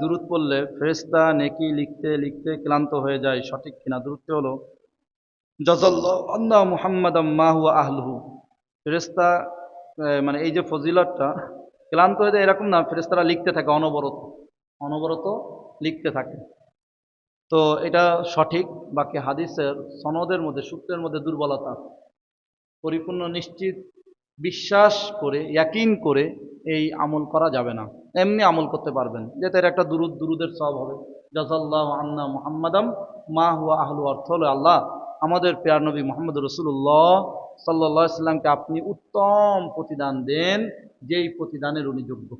দূরত পড়লে ফেরেস্তা নেকি লিখতে লিখতে ক্লান্ত হয়ে যায়, সঠিক কিনা? দূরত্ব হলো জজল্লাহ আন্না মুহাম্মদ মাহু আহলহু। ফেরেস্তা মানে এই যে ফজিলতটা, ক্লান্ত হয়ে যায় এরকম না ফেরেস্তারা লিখতে থাকে, অনবরত অনবরত লিখতে থাকে। তো এটা সঠিক, বাকি হাদিসের সনদের মধ্যে, সূত্রের মধ্যে দুর্বলতা। পরিপূর্ণ, নিশ্চিত, বিশ্বাস করে, ইয়াকিন করে এই আমল করা যাবে না। এমনি আমল করতে পারবেন। যে তার একটা দুরুদ, দুরুদের সব হবে। জাজাল্লাহ আন্না মুহাম্মাদাম মা হুয়া আহলু অর্থ হলো আল্লাহ। আমাদের পেয়ার নবী মোহাম্মদ রসুল্লাহ সাল্লাহ সাল্লামকে আপনি উত্তম প্রতিদান দেন, যেই প্রতিদানের উনি যোগ্য।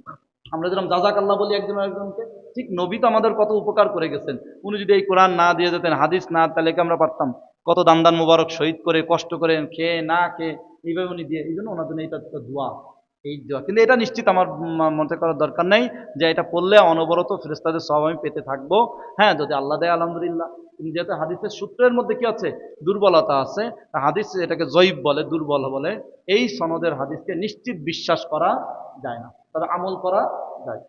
আমরা যেরকম জাজাক আল্লাহ বলি একজন একজনকে ঠিক নবী তো আমাদের কত উপকার করে গেছেন। উনি যদি এই কোরআন না দিয়ে যেতেন, হাদিস না, তাহলে কি আমরা পারতাম? কত দান দান মুবারক শহীদ করে, কষ্ট করে, খেয়ে, না খেয়ে, এইভাবে উনি দিয়ে এই জন্য ওনার জন্য দোয়া। এই দোয়া কিন্তু এটা নিশ্চিত আমার মনে করার দরকার নেই যে এটা পড়লে অনবরত ফেরেস্তাদের সব আমি পেতে থাকব। হ্যাঁ যদি আল্লাহ দেয়, আলহামদুলিল্লাহ। কিন্তু যেহেতু হাদিসের সূত্রের মধ্যে কি আছে? দুর্বলতা আছে। হাদিস এটাকে জৈব বলে, দুর্বল বলে। এই সনদের হাদিসকে নিশ্চিত বিশ্বাস করা যায় না। তবে আমল করা যায়।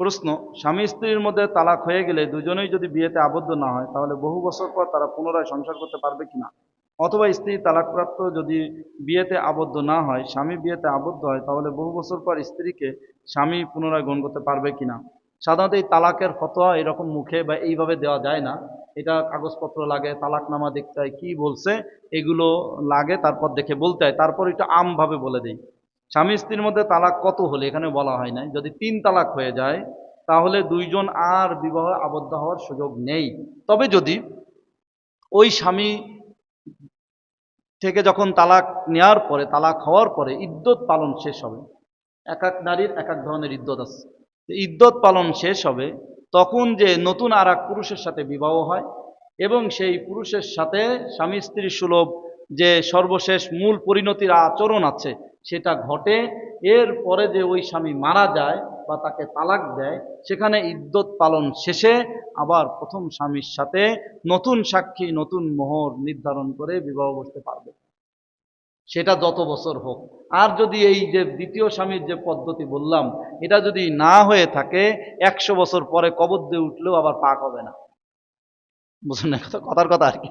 প্রশ্ন, স্বামী স্ত্রীর মধ্যে তালাক হয়ে গেলে দুজনেই যদি বিয়েতে আবদ্ধ না হয়, তাহলে বহু বছর পর তারা পুনরায় সংসার করতে পারবে কিনা? অথবা স্ত্রী তালাকপ্রাপ্ত যদি বিয়েতে আবদ্ধ না হয়, স্বামী বিয়েতে আবদ্ধ হয়, তাহলে বহু বছর পর স্ত্রীকে স্বামী পুনরায় গ্রহণ করতে পারবে কিনা? সাধারণত এই তালাকের ফতোয়া এরকম মুখে বা এইভাবে দেওয়া যায় না। এটা কাগজপত্র লাগে, তালাকনামা দেখতে হয়, কী বলছে, এগুলো লাগে, তারপর দেখে বলতে হয়, তারপর একটু আমভাবে বলে দেই। স্বামী স্ত্রীর মধ্যে তালাক কত হলে? এখানে বলা হয় নাই। যদি তিন তালাক হয়ে যায়, তাহলে দুইজন আর বিবাহ আবদ্ধ হওয়ার সুযোগ নেই। তবে যদি ওই স্বামী থেকে যখন তালাক নেওয়ার পরে, তালাক হওয়ার পরে ইদ্যত পালন শেষ হবে। এক এক নারীর এক এক ধরনের ইদ্যত আছে। ইদ্যত পালন শেষ হবে, তখন যে নতুন আর পুরুষের সাথে বিবাহ হয় এবং সেই পুরুষের সাথে স্বামী স্ত্রী সুলভ যে সর্বশেষ মূল পরিণতির আচরণ আছে, সেটা ঘটে। এর পরে যে ওই স্বামী মারা যায় বা তাকে তালাক দেয়, সেখানে ইদ্যত পালন শেষে আবার প্রথম স্বামীর সাথে নতুন সাক্ষী, নতুন মোহর নির্ধারণ করে বিবাহ বসতে পারবে। সেটা যত বছর হোক। আর যদি এই যে দ্বিতীয় স্বামীর যে পদ্ধতি বললাম, এটা যদি না হয়ে থাকে, একশো বছর পরে কবর দিয়ে উঠলেও আবার পাক হবে না। বুঝলেন না কথা? কথার কথা আর কি।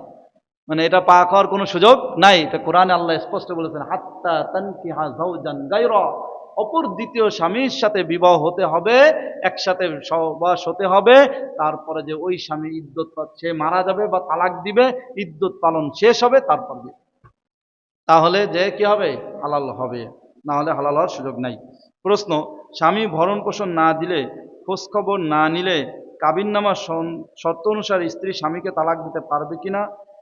মানে এটা পাক হওয়ার কোনো সুযোগ নাই। এটা কোরআনে আল্লাহ স্পষ্ট বলেছেন, হাত্তা তানকি হা জান গাইর অপর দ্বিতীয় স্বামীর সাথে বিবাহ হতে হবে, একসাথে সহবাস হতে হবে। তারপরে যে ওই স্বামী ইদ্যত পাচ্ছে, মারা যাবে বা তালাক দিবে ইদ্যত পালন শেষ হবে, তারপর বিয়ে। তাহলে যে কি হবে? হালাল হবে। না হলে হালাল হওয়ার সুযোগ নাই। প্রশ্ন, স্বামী ভরণ পোষণ না দিলে খোঁজখবর না নিলে কাবিননামা শর্ত অনুসারে স্ত্রী স্বামীকে তালাক দিতে পারবে কিনা?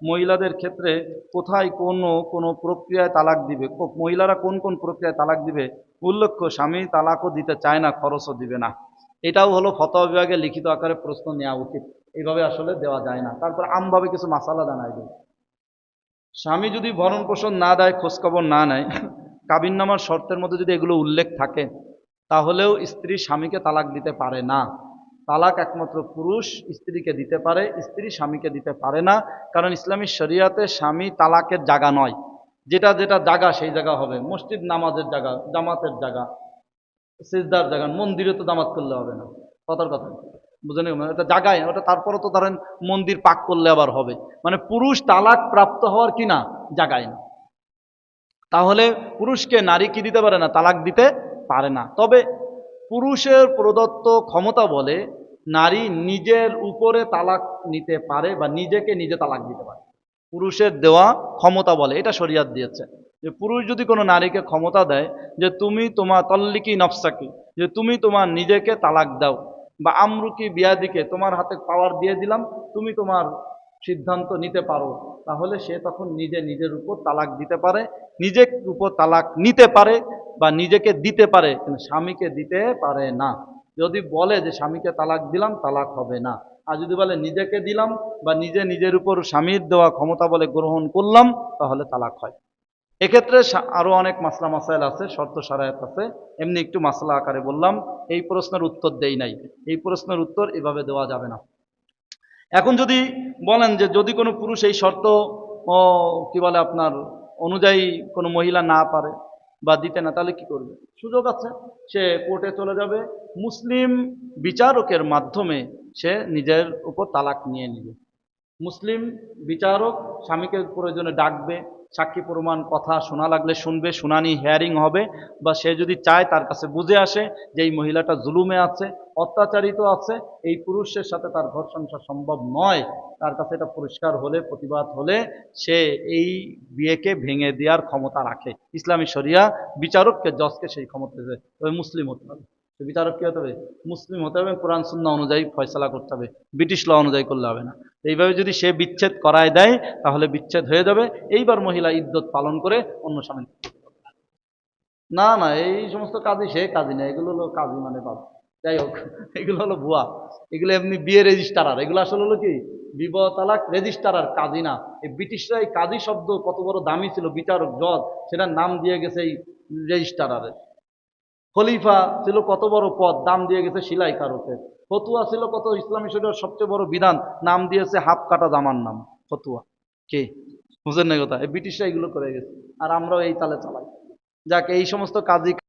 মহিলাদের ক্ষেত্রে কোথায় কোন কোন প্রক্রিয়ায় তালাক দিবে? মহিলারা কোন কোন প্রক্রিয়ায় তালাক দিবে? উল্লেখ্য স্বামী তালাকও দিতে চায় না, খরচও দিবে না। এটাও হলো ফতোয়া বিভাগে লিখিত আকারে প্রশ্ন নেওয়া উচিত। এইভাবে আসলে দেওয়া যায় না। তারপর আমভাবে কিছু মাসালা জানাই দেবে স্বামী যদি ভরণ পোষণ না দেয়, খোঁজখবর না নেয় কাবিননামার শর্তের মধ্যে যদি এগুলো উল্লেখ থাকে, তাহলেও স্ত্রী স্বামীকে তালাক দিতে পারে না। তালাক একমাত্র পুরুষ স্ত্রীকে দিতে পারে, স্ত্রী স্বামীকে দিতে পারে না, কারণ ইসলামী শরিয়াতে স্বামী তালাকের জায়গা নয়। যেটা যেটা জায়গা, সেই জায়গা হবে। মসজিদ নামাজের জায়গা, জামাতের জায়গা, সিজদার জায়গা, মন্দিরে তো জামাত করলে হবে না। কথার কথা। বুঝলেন এটা জায়গায় ওটা তারপরে তো ধরেন মন্দির পাক করলে আবার হবে। মানে পুরুষ তালাক প্রাপ্ত হওয়ার কি না? জায়গায় না। তাহলে পুরুষকে নারী কি দিতে পারে না? তালাক দিতে পারে না। তবে পুরুষের প্রদত্ত ক্ষমতা বলে নারী নিজের উপরে তালাক নিতে পারে বা নিজেকে নিজে তালাক দিতে পারে। পুরুষের দেওয়া ক্ষমতা বলে, এটা শরিয়াত দিয়েছে। যে পুরুষ যদি কোনো নারীকে ক্ষমতা দেয় যে তুমি তোমার তল্লিকি নফসাকি, যে তুমি তোমার নিজেকে তালাক দাও বা আমরুকি বিয়াদিকে তোমার হাতে পাওয়ার দিয়ে দিলাম, তুমি তোমার সিদ্ধান্ত নিতে পারো। তাহলে সে তখন নিজে নিজের উপর তালাক দিতে পারে নিজের উপর তালাক নিতে পারে বা নিজেকে দিতে পারে, কিন্তু স্বামীকে দিতে পারে না। যদি বলে যে, স্বামীকে তালাক দিলাম, তালাক হবে না। আর যদি বলে, নিজেকে দিলাম বা নিজে নিজের উপর স্বামীর দেওয়া ক্ষমতা বলে গ্রহণ করলাম, তাহলে তালাক হয়। এক্ষেত্রে সা- আরও অনেক মাসলা মাসাইল আছে, শর্ত সারায়াত আছে। এমনি একটু মাসলা আকারে বললাম, এই প্রশ্নের উত্তর দেই নাই। এই প্রশ্নের উত্তর এভাবে দেওয়া যাবে না। এখন যদি বলেন যে যদি কোনো পুরুষ এই শর্ত কি বলে আপনার, অনুযায়ী কোনো মহিলা না পারে বা দিতে না, তাহলে কি করবে? সুযোগ আছে, সে কোর্টে চলে যাবে। মুসলিম বিচারকের মাধ্যমে সে নিজের উপর তালাক নিয়ে নিবে। মুসলিম বিচারক স্বামীকে প্রয়োজনে ডাকবে সাক্ষী প্রমাণ কথা শোনা লাগলে শুনবে, শুনানি হেয়ারিং হবে বা সে যদি চায় তার কাছে বুঝে আসে যে এই মহিলাটা জুলুমে আছে, অত্যাচারিত আছে, এই পুরুষের সাথে তার ঘর সংসার সম্ভব নয়, তার কাছে এটা পরিষ্কার হলে, প্রতিবাদ হলে সে এই বিয়েকে ভেঙে দেওয়ার ক্ষমতা রাখে। ইসলামী শরিয়া বিচারককে, জজকে সেই ক্ষমতা দেবে। মুসলিম হতে বিচারক কি হতে হবে? মুসলিম হতে হবে কোরআন সুন্না অনুযায়ী ফয়সলা করতে হবে। ব্রিটিশ ল অনুযায়ী করলে হবে না। এইভাবে যদি সে বিচ্ছেদ করায় দেয়, তাহলে বিচ্ছেদ হয়ে যাবে। এইবার মহিলা ইদ্যত পালন করে অন্য স্বামী না না, এই সমস্ত কাজই সে কাজই না। এগুলো হলো কাজই মানে বাবা যাই হোক, এগুলো হলো ভুয়া। এগুলো এমনি বিয়ে রেজিস্টারার। এগুলো আসলে হলো কি? বিবাহ তালাক রেজিস্টারার, কাজী না। এই ব্রিটিশরা এই কাজী শব্দ কত বড় দামি ছিল, বিচারক, জজ, সেটার নাম দিয়ে গেছে এই রেজিস্টারারের। খলিফা ছিল কত বড় পদ? দাম দিয়ে গেছে সিলাই কারকের ফতুয়া ছিল কত? ইসলামী শরীরের সবচেয়ে বড় বিধান। নাম দিয়েছে হাফ কাটা জামার নাম, ফতুয়া। কে? বুঝেন না কথা। ব্রিটিশরা এগুলো করে গেছে। আর আমরাও এই তালে চালাই। যাক, এই সমস্ত কাজই